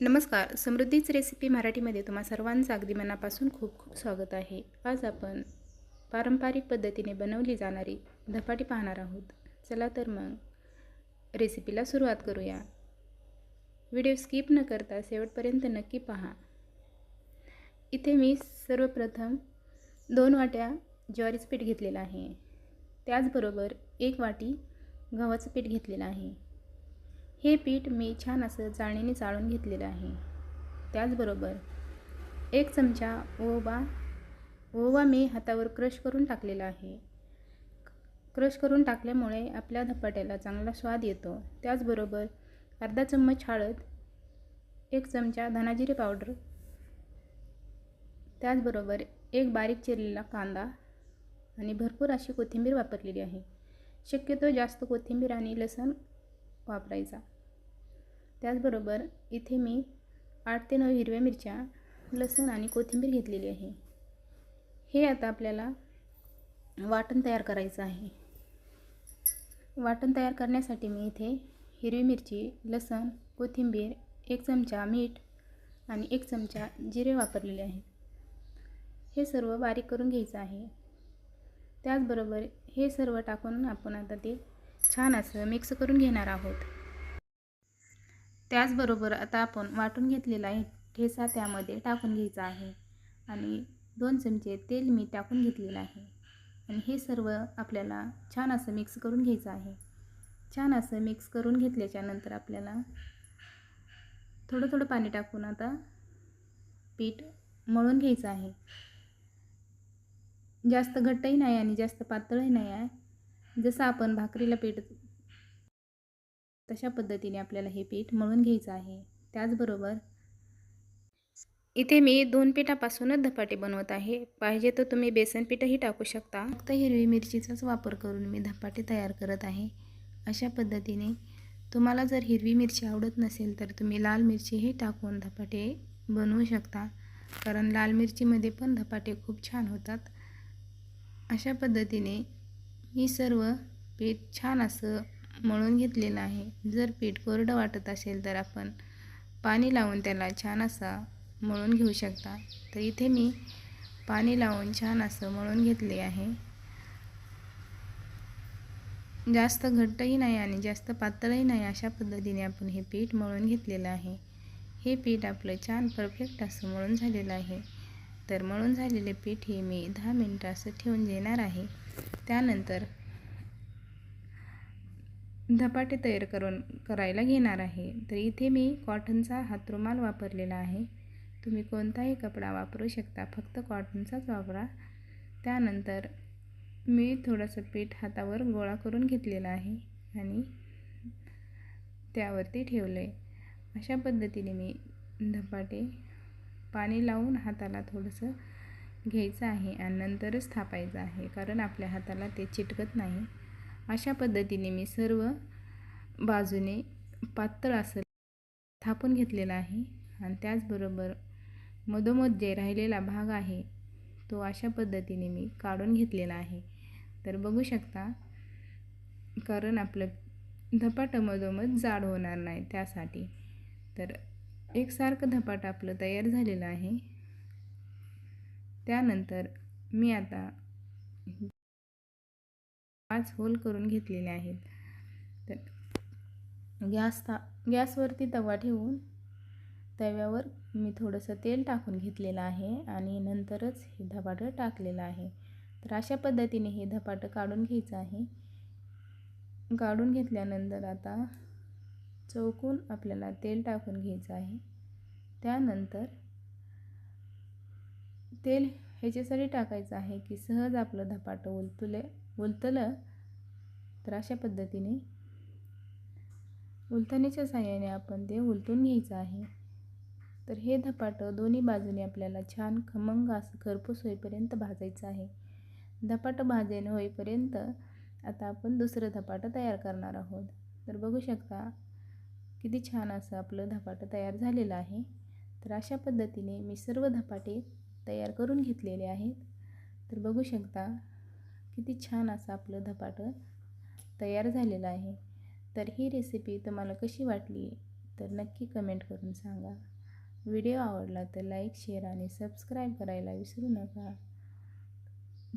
नमस्कार समृद्धीच रेसिपी मराठीमध्ये तुम्हा सर्वांचं अगदी मनापासून खूप खूप स्वागत आहे. आज आपण पारंपरिक पद्धतीने बनवली जाणारी धपाटी पाहणार आहोत. चला तर मग रेसिपीला सुरुवात करूया. व्हिडिओ स्किप न करता शेवटपर्यंत नक्की पहा. इथे मी सर्वप्रथम दोन वाट्या ज्वारीचं पीठ घेतलेलं आहे. त्याचबरोबर एक वाटी गव्हाचं पीठ घेतलेलं आहे. हे पीठ मी छान असं चाळणीने चाळून घेतलेलं आहे. त्याचबरोबर एक चमचा ओवा ओवा मी हातावर क्रश करून टाकलेला आहे. क्रश करून टाकल्यामुळे आपल्या धपाट्याला चांगला स्वाद येतो. त्याचबरोबर अर्धा चम्मच हळद एक चमचा धनाजिरे पावडर त्याचबरोबर एक बारीक चिरलेला कांदा आणि भरपूर अशी कोथिंबीर वापरलेली आहे. शक्यतो जास्त कोथिंबीर आणि लसण वापरायचा. त्याचबरोबर इथे मी आठ ते नऊ हिरव्या मिरच्या लसूण आणि कोथिंबीर घेतलेली आहे. हे आता आपल्याला वाटण तयार करायचं आहे. वाटण तयार करण्यासाठी मी इथे हिरवी मिरची लसण कोथिंबीर एक चमचा मीठ आणि एक चमचा जिरे वापरलेले आहे. हे सर्व बारीक करून घ्यायचं आहे. त्याचबरोबर हे सर्व टाकून आपण आता ते छान असं मिक्स करून घेणार आहोत. त्याचबरोबर आता आपण वाटून घेतलेला आहे ठेसा त्यामध्ये टाकून घ्यायचा आहे. आणि दोन चमचे तेल मी टाकून घेतलेलं आहे. आणि हे सर्व आपल्याला छान असं मिक्स करून घ्यायचं आहे. छान असं मिक्स करून घेतल्याच्यानंतर आपल्याला थोडं थोडं पाणी टाकून आता पीठ मळून घ्यायचं आहे. जास्त घट्टही नाही आणि जास्त पातळही नाही आहे. जसं आपण भाकरीला पीठ तशा पद्धतीने आपल्याला हे पीठ मळून घ्यायचं आहे? त्याचबरोबर इथे मी दोन पिठापासूनच धपाटे बनवत आहे. पाहिजे तर तुम्ही बेसन पीठही टाकू शकता. फक्त हिरवी मिरचीचाच वापर करून मी धपाटे तयार करत आहे. अशा पद्धतीने तुम्हाला जर हिरवी मिरची आवडत नसेल तर तुम्ही लाल मिरचीही टाकून धपाटे बनवू शकता. कारण लाल मिरचीमध्ये पण धपाटे खूप छान होतात. अशा पद्धतीने मी सर्व पीठ छान असं मळून घेतलेलं आहे. जर पीठ कोरडं वाटत असेल तर आपण पाणी लावून त्याला छान असा मळून घेऊ शकता. तर इथे मी पाणी लावून छान असं मळून घेतले आहे. जास्त घट्टही नाही आणि जास्त पातळही नाही अशा पद्धतीने आपण हे पीठ मळून घेतलेलं आहे. हे पीठ आपलं छान परफेक्ट असं मळून झालेलं आहे. तर मळून झालेले पीठ हे मी दहा मिनटं असं ठेवून देणार आहे. त्यानंतर धपाटे तयार करून करायला घेणार आहे. तर इथे मी कॉटनचा हातरुमाल वापरलेला आहे. तुम्ही कोणताही कपडा वापरू शकता. फक्त कॉटनचाच वापरा. त्यानंतर मी थोडंसं पीठ हातावर गोळा करून घेतलेलं आहे आणि त्यावरती ठेवलं आहे. अशा पद्धतीने मी धपाटे पाणी लावून हाताला थोडंसं घ्यायचं आहे आणि नंतरच थापायचं आहे. कारण आपल्या हाताला ते चिटकत नाही. अशा पद्धतीने मी सर्व बाजूने पातळ असं थापून घेतलेलं आहे. आणि त्याचबरोबर मधोमध जे राहिलेला भाग आहे तो अशा पद्धतीने मी काढून घेतलेला आहे. तर बघू शकता कारण आपलं धपाटं मधोमध जाड होणार नाही त्यासाठी. तर एकसारखं धपाट आपलं तयार झालेलं आहे. त्यानंतर मी आता पाच होल करून घेतलेले आहेत. तर गॅस ता गॅसवरती तवा ठेवून तव्यावर मी थोडंसं तेल टाकून घेतलेलं आहे आणि नंतरच हे धपाटं टाकलेलं आहे. तर अशा पद्धतीने हे धपाटं काढून घ्यायचं आहे. काढून घेतल्यानंतर आता चौकून आपल्याला तेल टाकून घ्यायचं आहे. त्यानंतर तेल ह्याच्यासाठी टाकायचं आहे की सहज आपलं धपाटं उलतुले उलतलं तर अशा पद्धतीने उलथणीच्या साह्याने आपण ते उलटून घ्यायचं आहे. तर हे धपाटं दोन्ही बाजूने आपल्याला छान खमंग असं खरपूस होईपर्यंत भाजायचं आहे. धपाटं भाजेन होईपर्यंत आता आपण दुसरं धपाटं तयार करणार आहोत. तर बघू शकता किती छान असं आपलं धपाटं तयार झालेलं आहे. तर अशा पद्धतीने मी सर्व धपाटे तयार करून घेतलेले आहेत. तर बघू शकता किती छान असं आपलं धपाटं तयार झालेलं आहे. तर ही रेसिपी तुम्हाला कशी वाटली तर नक्की कमेंट करून सांगा. व्हिडिओ आवडला तर लाईक शेअर आणि सबस्क्राईब करायला विसरू नका.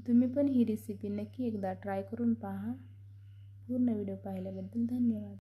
तुम्ही पण ही रेसिपी नक्की एकदा ट्राय करून पहा. पूर्ण व्हिडिओ पाहिल्याबद्दल धन्यवाद.